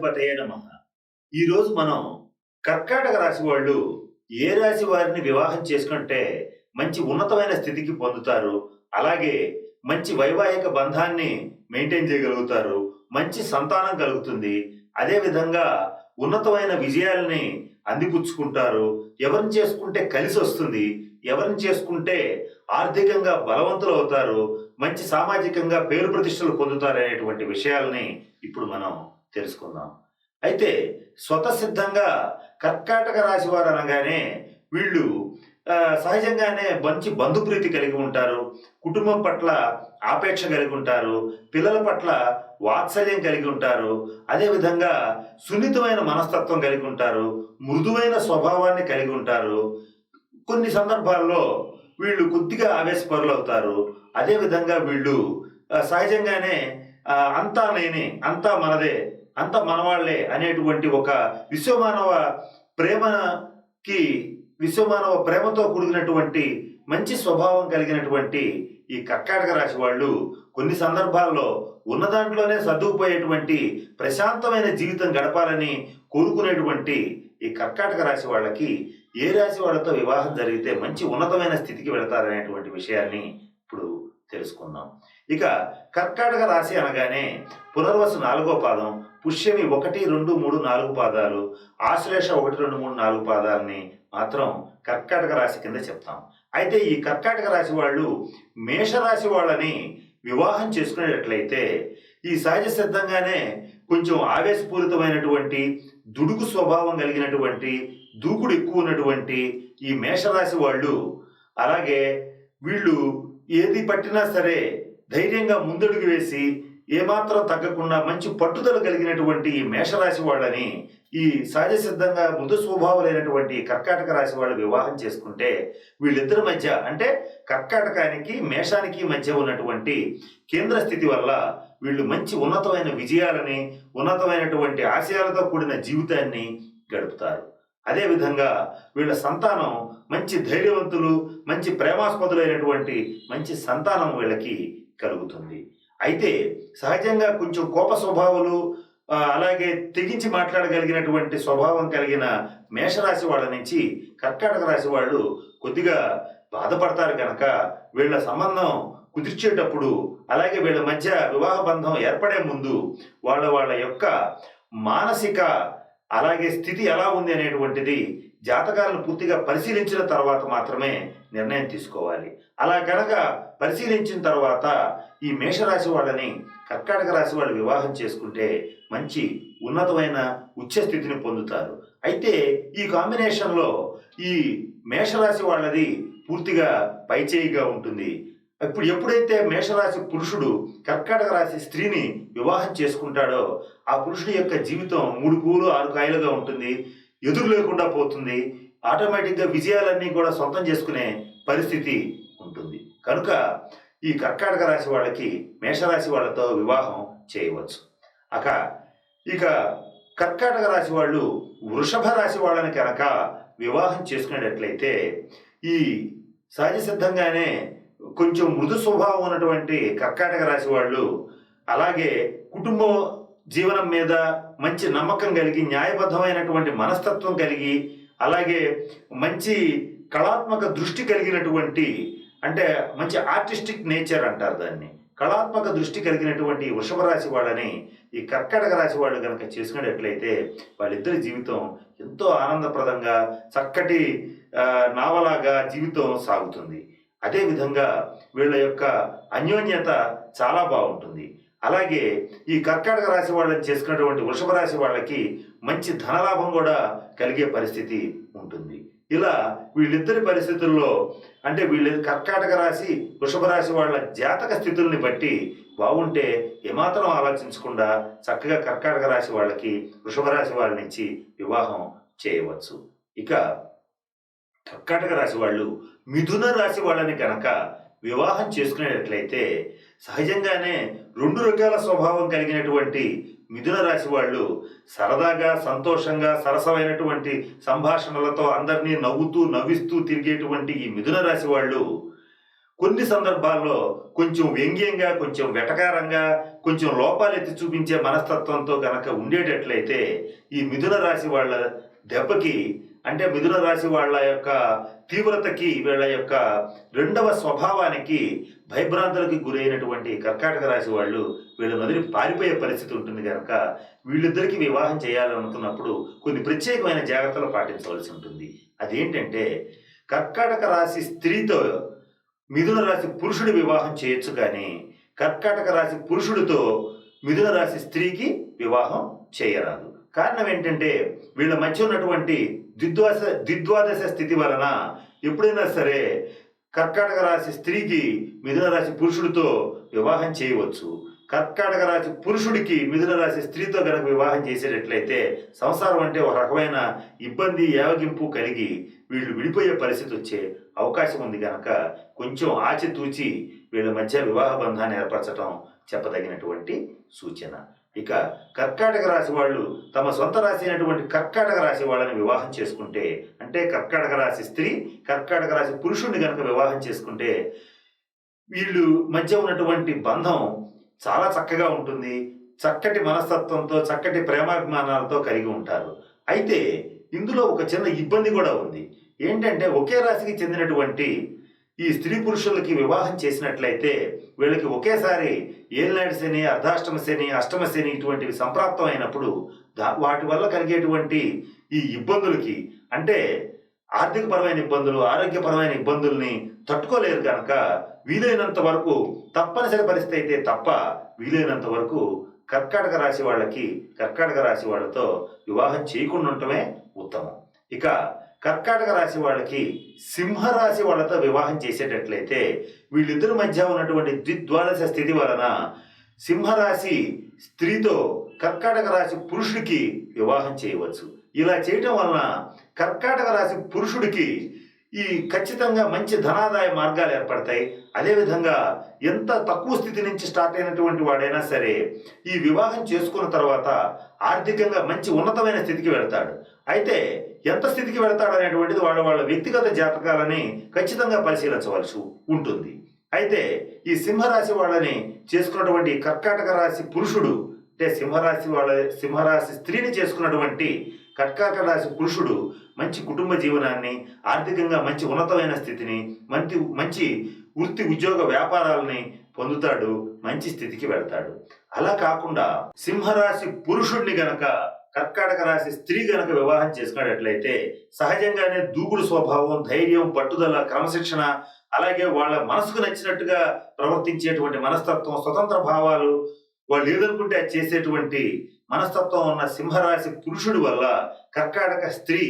గణాధిపతయే నమ. ఈరోజు మనం కర్కాటక రాశి వాళ్ళు ఏ రాశి వారిని వివాహం చేసుకుంటే మంచి ఉన్నతమైన స్థితికి పొందుతారు? అలాగే మంచి వైవాహిక బంధాన్ని మెయింటైన్ చేయగలుగుతారు? మంచి సంతానం కలుగుతుంది. అదేవిధంగా ఉన్నతమైన విజయాల్ని అందిపుచ్చుకుంటారు. ఎవరిని చేసుకుంటే కలిసి వస్తుంది ఎవరిని చేసుకుంటే ఆర్థికంగా బలవంతులు అవుతారు మంచి సామాజికంగా పేరు ప్రతిష్టలు పొందుతారు అనేటువంటి విషయాల్ని ఇప్పుడు మనం తెలుసుకుందాం. అయితే స్వతసిద్ధంగా కర్కాటక రాశి వారు అనగానే వీళ్ళు సహజంగానే మంచి బంధుప్రీతి కలిగి ఉంటారు కుటుంబం పట్ల ఆపేక్ష కలిగి ఉంటారు పిల్లల పట్ల వాత్సల్యం కలిగి ఉంటారు అదేవిధంగా సున్నితమైన మనస్తత్వం కలిగి ఉంటారు మృదువైన స్వభావాన్ని కలిగి ఉంటారు. కొన్ని సందర్భాల్లో వీళ్ళు కొద్దిగా ఆవేశపరులు అవుతారు అదేవిధంగా వీళ్ళు సహజంగానే అంతా నేనే అంతా మనదే అంత మనవాళ్ళే అనేటువంటి ఒక విశ్వమానవ ప్రేమకి విశ్వమానవ ప్రేమతో కూడినటువంటి మంచి స్వభావం కలిగినటువంటి ఈ కర్కాటక రాశి వాళ్ళు కొన్ని సందర్భాల్లో ఉన్న దాంట్లోనే సర్దుకుపోయేటువంటి ప్రశాంతమైన జీవితం గడపాలని కోరుకునేటువంటి ఈ కర్కాటక రాశి వాళ్ళకి ఏ రాశి వాళ్ళతో వివాహం జరిగితే మంచి ఉన్నతమైన స్థితికి వెళతారనేటువంటి విషయాన్ని ఇప్పుడు తెలుసుకుందాం. ఇక కర్కాటక రాశి అనగానే పునర్వసు నాలుగో పాదం పుష్యమి ఒకటి రెండు మూడు నాలుగు పాదాలు ఆశ్లేష ఒకటి రెండు మూడు నాలుగు పాదాలని మాత్రం కర్కాటక రాశి కింద చెప్తాం. అయితే ఈ కర్కాటక రాశి వాళ్ళు మేషరాశి వాళ్ళని వివాహం చేసుకునేటట్లయితే ఈ సహజ సిద్ధంగానే కొంచెం ఆవేశపూరితమైనటువంటి దుడుకు స్వభావం కలిగినటువంటి దూకుడు ఎక్కువ ఉన్నటువంటి ఈ మేషరాశి వాళ్ళు అలాగే వీళ్ళు ఏది పట్టినా సరే ధైర్యంగా ముందడుగు వేసి ఏమాత్రం తగ్గకుండా మంచి పట్టుదల కలిగినటువంటి ఈ మేషరాశి వాళ్ళని ఈ సహజ సిద్ధంగా మృదు స్వభావాలైనటువంటి కర్కాటక రాశి వాళ్ళు వివాహం చేసుకుంటే వీళ్ళిద్దరి మధ్య అంటే కర్కాటకానికి మేషానికి మధ్య ఉన్నటువంటి కేంద్ర స్థితి వల్ల వీళ్ళు మంచి ఉన్నతమైన విజయాలని ఉన్నతమైనటువంటి ఆశయాలతో కూడిన జీవితాన్ని గడుపుతారు. అదేవిధంగా వీళ్ళ సంతానం మంచి ధైర్యవంతులు మంచి ప్రేమాస్పదులైనటువంటి మంచి సంతానం వీళ్ళకి కలుగుతుంది. అయితే సహజంగా కొంచెం కోప స్వభావాలు అలాగే తెగించి మాట్లాడగలిగినటువంటి స్వభావం కలిగిన మేషరాశి వాళ్ళ నుంచి కర్కాటక రాశి వాళ్ళు కొద్దిగా బాధపడతారు కనుక వీళ్ళ సంబంధం కుదిర్చేటప్పుడు అలాగే వీళ్ళ మధ్య వివాహ బంధం ఏర్పడే ముందు వాళ్ళ వాళ్ళ యొక్క మానసిక అలాగే స్థితి ఎలా ఉంది అనేటువంటిది జాతకాలను పూర్తిగా పరిశీలించిన తర్వాత మాత్రమే నిర్ణయం తీసుకోవాలి. అలా కనుక పరిశీలించిన తర్వాత ఈ మేషరాశి వాళ్ళని కర్కాటక రాశి వాళ్ళు వివాహం చేసుకుంటే మంచి ఉన్నతమైన ఉచ్చ స్థితిని పొందుతారు. అయితే ఈ కాంబినేషన్లో ఈ మేషరాశి వాళ్ళది పూర్తిగా పైచేయిగా ఉంటుంది. ఇప్పుడు ఎప్పుడైతే మేషరాశి పురుషుడు కర్కాటక రాశి స్త్రీని వివాహం చేసుకుంటాడో ఆ పురుషుడి యొక్క జీవితం మూడు పూలు ఆరు కాయలుగా ఉంటుంది. ఎదురు లేకుండా పోతుంది. ఆటోమేటిక్గా విజయాలన్నీ కూడా సొంతం చేసుకునే పరిస్థితి ఉంటుంది. కనుక ఈ కర్కాటక రాశి వాళ్ళకి మేషరాశి వాళ్ళతో వివాహం చేయవచ్చు. అక ఇక కర్కాటక రాశి వాళ్ళు వృషభ రాశి వాళ్ళని కనుక వివాహం చేసుకునేటట్లయితే ఈ సహజ సిద్ధంగానే కొంచెం మృదు స్వభావం ఉన్నటువంటి కర్కాటక రాశి వాళ్ళు అలాగే కుటుంబ జీవనం మీద మంచి నమ్మకం కలిగి న్యాయబద్ధమైనటువంటి మనస్తత్వం కలిగి అలాగే మంచి కళాత్మక దృష్టి కలిగినటువంటి అంటే మంచి ఆర్టిస్టిక్ నేచర్ అంటారు దాన్ని. కళాత్మక దృష్టి కలిగినటువంటి ఈ వృషభ రాశి వాళ్ళని ఈ కర్కటక రాశి వాళ్ళు కనుక చేసుకునేటట్లయితే వాళ్ళిద్దరి జీవితం ఎంతో ఆనందప్రదంగా చక్కటి నావలాగా జీవితం సాగుతుంది. అదేవిధంగా వీళ్ళ యొక్క అన్యోన్యత చాలా బాగుంటుంది. అలాగే ఈ కర్కాటక రాశి వాళ్ళని చేసుకున్నటువంటి వృషభ రాశి వాళ్ళకి మంచి ధనలాభం కూడా కలిగే పరిస్థితి ఉంటుంది. ఇలా వీళ్ళిద్దరి పరిస్థితుల్లో అంటే వీళ్ళ కర్కాటక రాశి వృషభ రాశి వాళ్ళ జాతక స్థితుల్ని బట్టి బాగుంటే ఏమాత్రం ఆలోచించకుండా చక్కగా కర్కాటక రాశి వాళ్ళకి వృషభ రాశి వాళ్ళ నుంచి వివాహం చేయవచ్చు. ఇక కర్కాటక రాశి వాళ్ళు మిథున రాశి వాళ్ళని కనుక వివాహం చేసుకునేటట్లయితే సహజంగానే రెండు రకాల స్వభావం కలిగినటువంటి మిథున రాశి వాళ్ళు సరదాగా సంతోషంగా సరసమైనటువంటి సంభాషణలతో అందరినీ నవ్వుతూ నవ్విస్తూ తిరిగేటువంటి ఈ మిథున రాశి వాళ్ళు కొన్ని సందర్భాల్లో కొంచెం వ్యంగ్యంగా కొంచెం వెటకారంగా కొంచెం లోపాలు ఎత్తి చూపించే మనస్తత్వంతో గనక ఉండేటట్లయితే ఈ మిథున రాశి వాళ్ళ దెబ్బకి అంటే మిథున రాశి వాళ్ళ యొక్క తీవ్రతకి వీళ్ళ యొక్క రెండవ స్వభావానికి భయభ్రాంతులకి గురైనటువంటి కర్కాటక రాశి వాళ్ళు వీళ్ళ వదిలి పారిపోయే పరిస్థితి ఉంటుంది కనుక వీళ్ళిద్దరికీ వివాహం చేయాలనుకున్నప్పుడు కొన్ని ప్రత్యేకమైన జాగ్రత్తలు పాటించవలసి ఉంటుంది. అదేంటంటే కర్కాటక రాశి స్త్రీతో మిథున రాశి పురుషుడు వివాహం చేయొచ్చు కానీ కర్కాటక రాశి పురుషుడితో మిథున రాశి స్త్రీకి వివాహం చేయరాదు. కారణం ఏంటంటే వీళ్ళ మధ్య ఉన్నటువంటి ద్విద్వాస ద్విద్వాదశ స్థితి వలన ఎప్పుడైనా సరే కర్కాటక రాశి స్త్రీకి మిథున రాశి పురుషుడితో వివాహం చేయవచ్చు. కర్కాటక రాశి పురుషుడికి మిథున రాశి స్త్రీతో కనుక వివాహం చేసేటట్లయితే సంసారం అంటే ఒక రకమైన ఇబ్బంది యావగింపు కలిగి వీళ్ళు విడిపోయే పరిస్థితి వచ్చే అవకాశం ఉంది కనుక కొంచెం ఆచితూచి వీళ్ళ మధ్య వివాహ బంధాన్ని ఏర్పరచడం చెప్పదగినటువంటి సూచన. ఇక కర్కాటక రాశి వాళ్ళు తమ సొంత రాశి అయినటువంటి కర్కాటక రాశి వాళ్ళని వివాహం చేసుకుంటే అంటే కర్కాటక రాశి స్త్రీ కర్కాటక రాశి పురుషుడిని కనుక వివాహం చేసుకుంటే వీళ్ళు మధ్య ఉన్నటువంటి బంధం చాలా చక్కగా ఉంటుంది. చక్కటి మనస్తత్వంతో చక్కటి ప్రేమాభిమానాలతో కలిగి ఉంటారు. అయితే ఇందులో ఒక చిన్న ఇబ్బంది కూడా ఉంది. ఏంటంటే ఒకే రాశికి చెందినటువంటి ఈ స్త్రీ పురుషులకి వివాహం చేసినట్లయితే వీళ్ళకి ఒకేసారి ఏలినాడు శని అర్ధాష్టమ శని అష్టమ శని ఇటువంటివి సంప్రాప్తం అయినప్పుడు దా- వాటి వల్ల కలిగేటువంటి ఈ ఇబ్బందులకి అంటే ఆర్థికపరమైన ఇబ్బందులు ఆరోగ్యపరమైన ఇబ్బందుల్ని తట్టుకోలేరు కనుక వీలైనంత వరకు తప్పనిసరి పరిస్థితి అయితే తప్ప వీలైనంత వరకు కర్కాటక రాశి వాళ్ళకి కర్కాటక రాశి వాళ్ళతో వివాహం చేయకుండా ఉండటమే ఉత్తమం. ఇక కర్కాటక రాశి వాళ్ళకి సింహరాశి వాళ్ళతో వివాహం చేసేటట్లయితే వీళ్ళిద్దరి మధ్య ఉన్నటువంటి ద్విద్వాదశ స్థితి వలన సింహరాశి స్త్రీతో కర్కాటక రాశి పురుషుడికి వివాహం చేయవచ్చు. ఇలా చేయటం వలన కర్కాటక రాశి పురుషుడికి ఈ ఖచ్చితంగా మంచి ధనాదాయ మార్గాలు ఏర్పడతాయి. అదేవిధంగా ఎంత తక్కువ స్థితి నుంచి స్టార్ట్ అయినటువంటి వాడైనా సరే ఈ వివాహం చేసుకున్న తర్వాత ఆర్థికంగా మంచి ఉన్నతమైన స్థితికి వెళ్తాడు. అయితే ఎంత స్థితికి వెళ్తాడు అనేటువంటిది వాళ్ళ వాళ్ళ వ్యక్తిగత జాతకాలని ఖచ్చితంగా పరిశీలించవలసి ఉంటుంది. అయితే ఈ సింహరాశి వాళ్ళని చేసుకున్నటువంటి కర్కాటక రాశి పురుషుడు అంటే సింహరాశి వాళ్ళ సింహరాశి స్త్రీని చేసుకున్నటువంటి కర్కాటక రాశి పురుషుడు మంచి కుటుంబ జీవనాన్ని ఆర్థికంగా మంచి ఉన్నతమైన స్థితిని మంచి మంచి వృత్తి ఉద్యోగ వ్యాపారాలని పొందుతాడు మంచి స్థితికి వెళ్తాడు. అలా కాకుండా సింహరాశి పురుషుడిని గనక కర్కాటక రాశి స్త్రీ గనక వివాహం చేసుకున్నట్లయితే సహజంగానే దూకుడు స్వభావం ధైర్యం పట్టుదల క్రమశిక్షణ అలాగే వాళ్ళ మనసుకు నచ్చినట్టుగా ప్రవర్తించేటువంటి మనస్తత్వం స్వతంత్ర భావాలు వాళ్ళు ఏదనుకుంటే అది చేసేటువంటి మనస్తత్వం ఉన్న సింహరాశి పురుషుడి వల్ల కర్కాటక స్త్రీ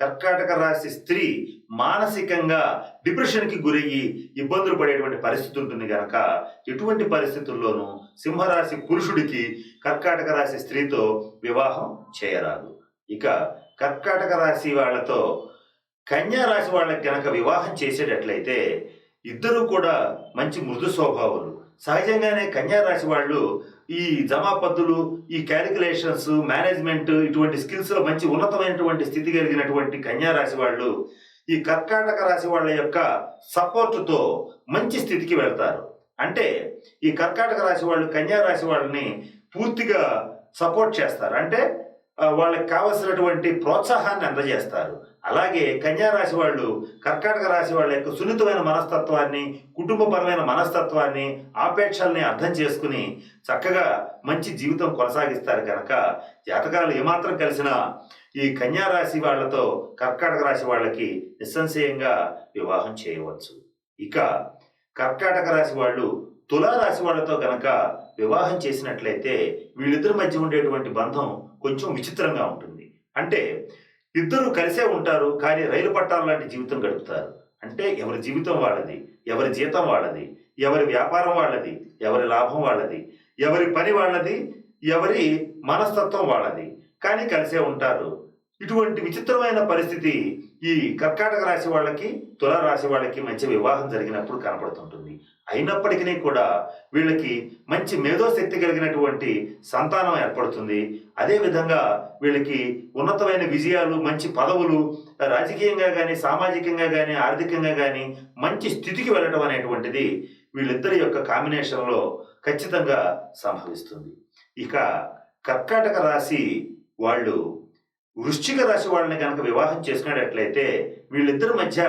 కర్కాటక రాశి స్త్రీ మానసికంగా డిప్రెషన్కి గురయ్యి ఇబ్బందులు పడేటువంటి పరిస్థితి ఉంటుంది కనుక ఎటువంటి పరిస్థితుల్లోనూ సింహరాశి పురుషుడికి కర్కాటక రాశి స్త్రీతో వివాహం చేయరాదు. ఇక కర్కాటక రాశి వాళ్ళతో కన్యా రాశి వాళ్ళకి కనుక వివాహం చేసేటట్లయితే ఇద్దరు కూడా మంచి మృదు స్వభావాలు. సహజంగానే కన్యా రాశి వాళ్ళు ఈ జమాపద్దులు ఈ క్యాలిక్యులేషన్స్ మేనేజ్మెంట్ ఇటువంటి స్కిల్స్లో మంచి ఉన్నతమైనటువంటి స్థితి కలిగినటువంటి కన్యా రాశి వాళ్ళు ఈ కర్కాటక రాశి వాళ్ళ యొక్క సపోర్టుతో మంచి స్థితికి వెళ్తారు. అంటే ఈ కర్కాటక రాశి వాళ్ళు కన్యా రాశి వాళ్ళని పూర్తిగా సపోర్ట్ చేస్తారు. అంటే వాళ్ళకి కావలసినటువంటి ప్రోత్సాహాన్ని అందజేస్తారు. అలాగే కన్యా రాశి వాళ్ళు కర్కాటక రాశి వాళ్ళ యొక్క సున్నితమైన మనస్తత్వాన్ని కుటుంబపరమైన మనస్తత్వాన్ని ఆపేక్షల్ని అర్థం చేసుకుని చక్కగా మంచి జీవితం కొనసాగిస్తారు కనుక జాతకాలు ఏమాత్రం కలిసినా ఈ కన్యా రాశి వాళ్ళతో కర్కాటక రాశి వాళ్ళకి నిస్సంశయంగా వివాహం చేయవచ్చు. ఇక కర్కాటక రాశి వాళ్ళు తులారాశి వాళ్ళతో కనుక వివాహం చేసినట్లయితే వీళ్ళిద్దరి మధ్య ఉండేటువంటి బంధం కొంచెం విచిత్రంగా ఉంటుంది. అంటే ఇద్దరు కలిసే ఉంటారు కానీ రైలు పట్టాల లాంటి జీవితం గడుపుతారు. అంటే ఎవరి జీవితం వాళ్ళది ఎవరి జీతం వాళ్ళది ఎవరి వ్యాపారం వాళ్ళది ఎవరి లాభం వాళ్ళది ఎవరి పని వాళ్ళది ఎవరి మనస్తత్వం వాళ్ళది. కానీ కలిసే ఉంటారు. ఇటువంటి విచిత్రమైన పరిస్థితి ఈ కర్కాటక రాశి వాళ్ళకి తుల రాశి వాళ్ళకి మంచి వివాహం జరిగినప్పుడు కనపడుతుంటుంది. అయినప్పటికీ కూడా వీళ్ళకి మంచి మేధోశక్తి కలిగినటువంటి సంతానం ఏర్పడుతుంది. అదేవిధంగా వీళ్ళకి ఉన్నతమైన విజయాలు మంచి పదవులు రాజకీయంగా కానీ సామాజికంగా కానీ ఆర్థికంగా కానీ మంచి స్థితికి వెళ్ళటం అనేటువంటిది వీళ్ళిద్దరి యొక్క కాంబినేషన్లో ఖచ్చితంగా సంభవిస్తుంది. ఇక కర్కాటక రాశి వాళ్ళు వృశ్చిక రాశి వాళ్ళని కనుక వివాహం చేసుకునేటట్లయితే వీళ్ళిద్దరి మధ్య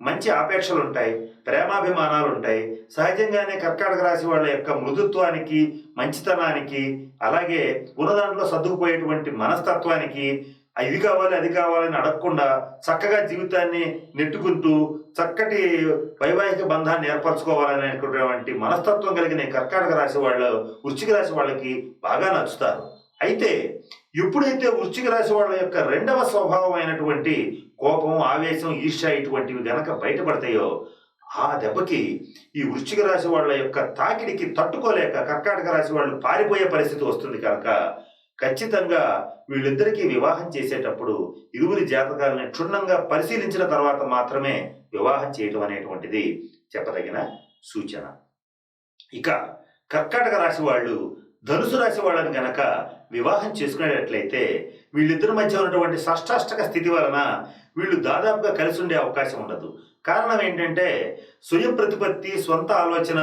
మంచి ఆపేక్షలు ఉంటాయి ప్రేమాభిమానాలు ఉంటాయి సహజంగానే కర్కాటక రాశి వాళ్ళ యొక్క మృదుత్వానికి మంచితనానికి అలాగే ఉన్నదాంట్లో సర్దుకుపోయేటువంటి మనస్తత్వానికి ఇది కావాలి అది కావాలని అడగకుండా చక్కగా జీవితాన్ని నెట్టుకుంటూ చక్కటి వైవాహిక బంధాన్ని ఏర్పరచుకోవాలనేటువంటి మనస్తత్వం కలిగిన కర్కాటక రాశి వాళ్ళు వృశ్చిక రాశి వాళ్ళకి బాగా నచ్చుతారు. అయితే ఎప్పుడైతే వృశ్చిక రాశి వాళ్ళ యొక్క రెండవ స్వభావం అయినటువంటి కోపం ఆవేశం ఈర్ష్య ఇటువంటివి గనక బయటపడతాయో ఆ దెబ్బకి ఈ వృశ్చిక రాశి వాళ్ళ యొక్క తాకిడికి తట్టుకోలేక కర్కాటక రాశి వాళ్ళు పారిపోయే పరిస్థితి వస్తుంది కనుక ఖచ్చితంగా వీళ్ళిద్దరికీ వివాహం చేసేటప్పుడు ఇరువురి జాతకాలను క్షుణ్ణంగా పరిశీలించిన తర్వాత మాత్రమే వివాహం చేయటం అనేటువంటిది చెప్పదగిన సూచన. ఇక కర్కాటక రాశి వాళ్ళు ధనుసు రాశి వాళ్ళని గనక వివాహం చేసుకునేటట్లయితే వీళ్ళిద్దరి మధ్య ఉన్నటువంటి షష్టాష్టక స్థితి వలన వీళ్ళు దాదాపుగా కలిసి ఉండే అవకాశం ఉండదు. కారణం ఏంటంటే స్వయం ప్రతిపత్తి సొంత ఆలోచన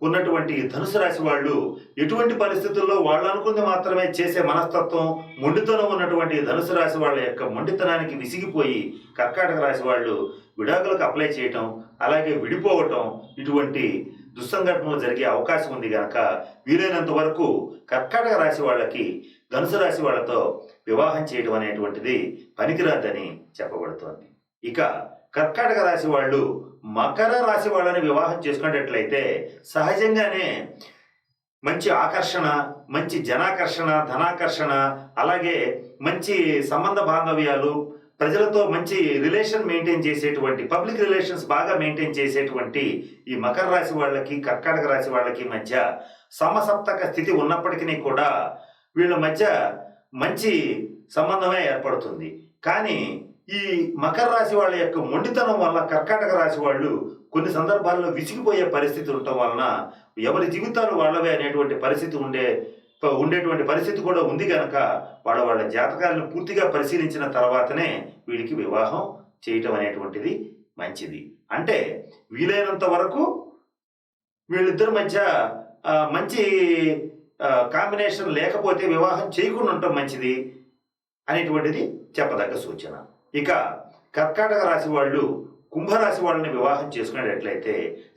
ఉన్నటువంటి ధనుసు రాశి వాళ్ళు ఎటువంటి పరిస్థితుల్లో వాళ్ళు అనుకుంది మాత్రమే చేసే మనస్తత్వం మొండితనం ఉన్నటువంటి ధనుసు రాశి వాళ్ళ యొక్క మొండితనానికి విసిగిపోయి కర్కాటక రాశి వాళ్ళు విడాకులకు అప్లై చేయటం అలాగే విడిపోవటం ఇటువంటి దుస్సంఘటనలు జరిగే అవకాశం ఉంది కనుక వీలైనంత వరకు కర్కాటక రాశి వాళ్ళకి ధనుసు రాశి వాళ్ళతో వివాహం చేయడం అనేటువంటిది పనికిరాదని చెప్పబడుతోంది. ఇక కర్కాటక రాశి వాళ్ళు మకర రాశి వాళ్ళని వివాహం చేసుకునేటట్లయితే సహజంగానే మంచి ఆకర్షణ మంచి జనాకర్షణ ధనాకర్షణ అలాగే మంచి సంబంధ బాంధవ్యాలు ప్రజలతో మంచి రిలేషన్ మెయింటైన్ చేసేటువంటి పబ్లిక్ రిలేషన్స్ బాగా మెయింటైన్ చేసేటువంటి ఈ మకర రాశి వాళ్ళకి కర్కాటక రాశి వాళ్ళకి మధ్య సమసప్తక స్థితి ఉన్నప్పటికీ కూడా వీళ్ళ మధ్య మంచి సంబంధమే ఏర్పడుతుంది. కానీ ఈ మకర రాశి వాళ్ళ యొక్క మొండితనం వల్ల కర్కాటక రాశి వాళ్ళు కొన్ని సందర్భాల్లో విసిగిపోయే పరిస్థితి ఉండటం వలన ఎవరి జీవితాలు వాళ్ళవే అనేటువంటి పరిస్థితి ఉండే ఉండేటువంటి పరిస్థితి కూడా ఉంది కనుక వాళ్ళ వాళ్ళ జాతకాలను పూర్తిగా పరిశీలించిన తర్వాతనే వీళ్ళకి వివాహం చేయటం అనేటువంటిది మంచిది. అంటే వీలైనంత వరకు వీళ్ళిద్దరి మధ్య మంచి కాంబినేషన్ లేకపోతే వివాహం చేయకుండా ఉండటం మంచిది అనేటువంటిది చెప్పదగ్గ సూచన. ఇక కర్కాటక రాశి వాళ్ళు కుంభరాశి వాళ్ళని వివాహం చేసుకునేటట్లయితే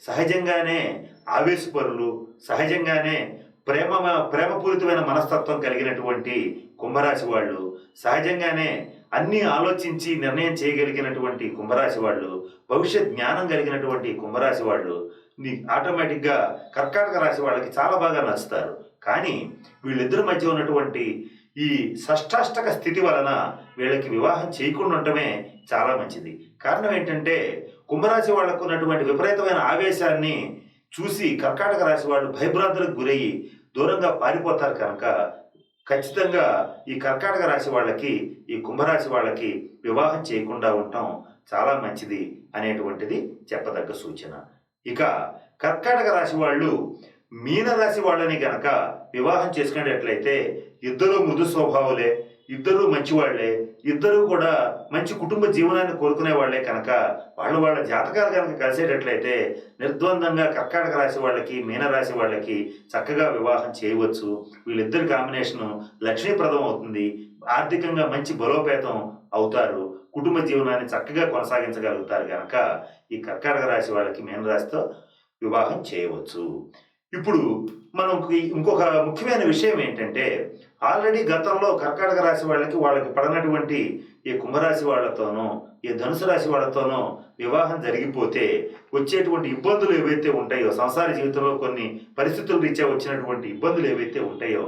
సహజంగానే ఆవేశపరులు సహజంగానే ప్రేమ ప్రేమపూరితమైన మనస్తత్వం కలిగినటువంటి కుంభరాశి వాళ్ళు సహజంగానే అన్నీ ఆలోచించి నిర్ణయం చేయగలిగినటువంటి కుంభరాశి వాళ్ళు భవిష్యత్ జ్ఞానం కలిగినటువంటి కుంభరాశి వాళ్ళు ఆటోమేటిక్గా కర్కాటక రాశి వాళ్ళకి చాలా బాగా నచ్చుతారు. కానీ వీళ్ళిద్దరి మధ్య ఉన్నటువంటి ఈ షష్టాష్టక స్థితి వలన వీళ్ళకి వివాహం చేయకుండా ఉండటమే చాలా మంచిది. కారణం ఏంటంటే కుంభరాశి వాళ్ళకు ఉన్నటువంటి విపరీతమైన ఆవేశాన్ని చూసి కర్కాటక రాశి వాళ్ళు భయభ్రాంతులకు గురయ్యి దూరంగా పారిపోతారు కనుక ఖచ్చితంగా ఈ కర్కాటక రాశి వాళ్ళకి ఈ కుంభరాశి వాళ్ళకి వివాహం చేయకుండా ఉండటం చాలా మంచిది అనేటువంటిది చెప్పదగ్గ సూచన. ఇక కర్కాటక రాశి వాళ్ళు మీనరాశి వాళ్ళని గనక వివాహం చేసుకునేటట్లయితే ఇద్దరు మృదు స్వభావులే ఇద్దరు మంచివాళ్ళే ఇద్దరు కూడా మంచి కుటుంబ జీవనాన్ని కోరుకునే వాళ్ళే కనుక వాళ్ళు వాళ్ళ జాతకాలు కనుక కలిసేటట్లయితే నిర్ద్వందంగా కర్కాటక రాశి వాళ్ళకి మీనరాశి వాళ్ళకి చక్కగా వివాహం చేయవచ్చు. వీళ్ళిద్దరి కాంబినేషన్ లక్ష్మీప్రదం అవుతుంది. ఆర్థికంగా మంచి బలోపేతం అవుతారు. కుటుంబ జీవనాన్ని చక్కగా కొనసాగించగలుగుతారు కనుక ఈ కర్కాటక రాశి వాళ్ళకి మీనరాశితో వివాహం చేయవచ్చు. ఇప్పుడు మనకి ఇంకొక ముఖ్యమైన విషయం ఏంటంటే ఆల్రెడీ గతంలో కర్కాటక రాశి వాళ్ళకి వాళ్ళకి పడనటువంటి ఈ కుంభరాశి వాళ్ళతోనూ ఈ ధనుసు రాశి వాళ్ళతోనూ వివాహం జరిగిపోతే వచ్చేటువంటి ఇబ్బందులు ఏవైతే ఉంటాయో సంసార జీవితంలో కొన్ని పరిస్థితుల రీత్యా వచ్చినటువంటి ఇబ్బందులు ఏవైతే ఉంటాయో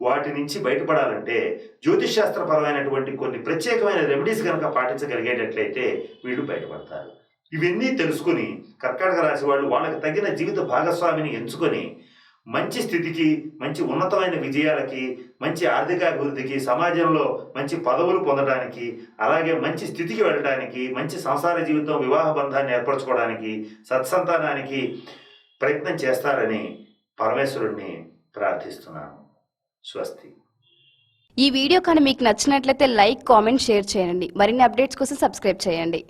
వాటి నుంచి బయటపడాలంటే జ్యోతిష్ శాస్త్రపరమైనటువంటి కొన్ని ప్రత్యేకమైన రెమెడీస్ కనుక పాటించగలిగేటట్లయితే వీళ్ళు బయటపడతారు. ఇవన్నీ తెలుసుకుని కర్కాటక రాశి వాళ్ళు వాళ్ళకి తగిన జీవిత భాగస్వామిని ఎంచుకొని మంచి స్థితికి మంచి ఉన్నతమైన విజయాలకి మంచి ఆర్థికాభివృద్ధికి సమాజంలో మంచి పదవులు పొందడానికి అలాగే మంచి స్థితికి వెళ్ళడానికి మంచి సంసార జీవితం వివాహ బంధాన్ని ఏర్పరచుకోవడానికి సత్సంతానానికి ప్రయత్నం చేస్తారని పరమేశ్వరుణ్ణి ప్రార్థిస్తున్నాను. స్వస్తి. ఈ వీడియో కానీ మీకు నచ్చినట్లయితే లైక్ కామెంట్ షేర్ చేయండి. మరిన్ని అప్డేట్స్ కోసం సబ్స్క్రైబ్ చేయండి.